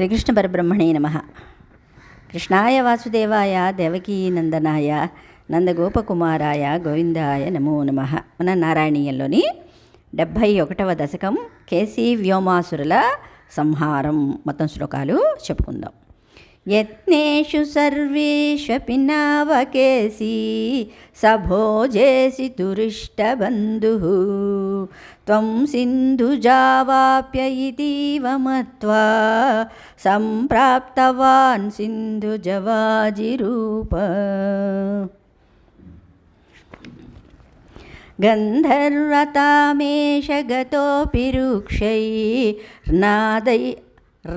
శ్రీకృష్ణ పరబ్రహ్మణే నమ. కృష్ణాయ వాసుదేవాయ దేవకీ నందనాయ నందగోపకుమారాయ గోవిందాయ నమో నమ. మన నారాయణీయంలోని డెబ్భై ఒకటవ దశకం కేసీ వ్యోమాసురుల సంహారం. మొత్తం శ్లోకాలు చెప్పుకుందాం. यत्नेषु सर्वेष्वपि नावकेसि सभोजेसि दुरिष्टबन्धुः त्वं सिन्धुजावाप्य इतीव मत्वा सम्प्राप्तवान् सिन्धुजवाजिरूप गन्धर्वतामेष गतोऽपि रुक्षैर्नादै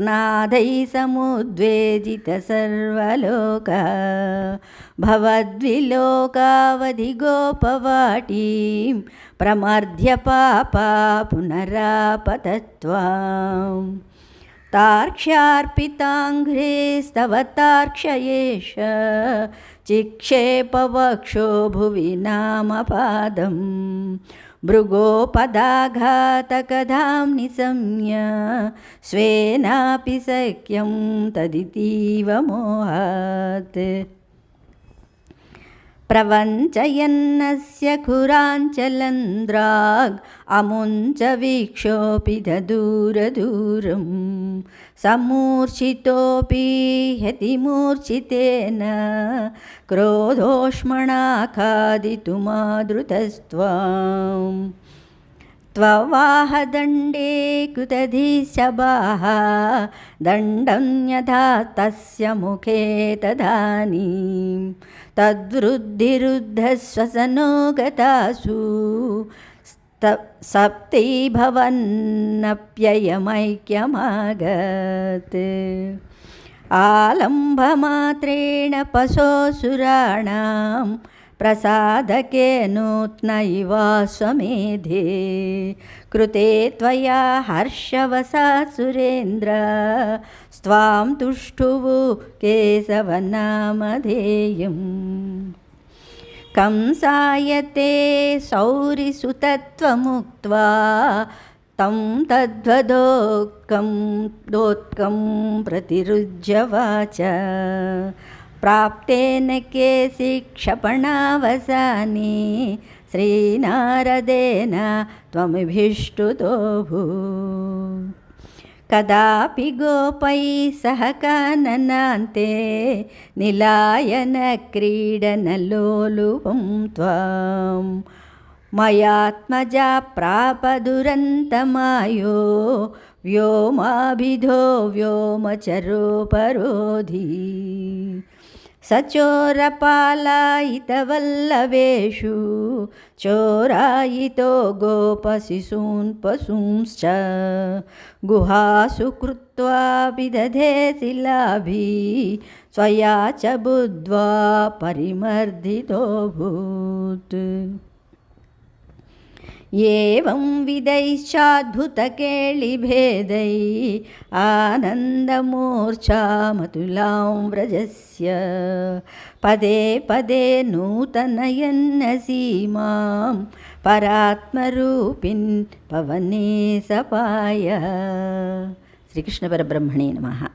नादै समुद्वेजितः सर्वलोका भवद्विलोकावधिगोपवाटीं प्रमर्ध्य पापा पुनरापतत्वाम् तार्क्ष्यार्पिताङ्घ्रेस्तव तार्क्ष्येष चिक्षेपवक्षो भुवि नामपादं भृगोपदाघातकधां निशम्य स्वेनापि सख्यं तदितीव मोहात् प्रवञ्चयन्नस्य खुराञ्चलन्द्राग् अमुञ्च वीक्षोऽपि ददूरदूरं समूर्छितोऽपि ह्यतिमूर्छितेन क्रोधोष्मणाखादितुमादृतस्त्वाम् त्ववाहदण्डे कृतधीशबाः दण्डं यथा तस्य मुखे तदानीं तद्वृद्धिरुद्धश्वसनो गतासु सप्तैभवन्नप्ययमैक्यमागत् आलम्भमात्रेण पशोऽसुराणां प्रसादके नूत्न इवा स्वमेधे कृते त्वया हर्षवसा सुरेन्द्र स्त्वां तुष्टुवु केशवनामधेयम् कंसायते सौरिसुतत्वमुक्त्वा तं तद्वदोक्कं दोत्कं प्रतिरुज्यवाच। प्राप्तेन केसि क्षपणावसाने श्रीनारदेन त्वमिभिष्टुतोभू कदापि गोपैः सह काननान्ते निलायनक्रीडनलोलुपं त्वां। मयात्मजा प्रापदुरन्तमायो व्योमाभिधो व्योमचरोपरोधी। सचोरपालायितवल्लवेषु चोरायितो गोपशिशून् पशूंश्च गुहासु कृत्वा विदधे शिलाभि स्वया च बुद्ध्वा परिमर्दितोऽभूत् ఏం విధైశ్చాద్భుతకేళిభేदै ఆనందమూర్ఛామతులాం వ్రజస్య. పదే పదే నూతనయన్నసీమాం పరాత్మరూపిన్ పవనే సపాయ శ్రీకృష్ణ పరబ్రహ్మణే నమ.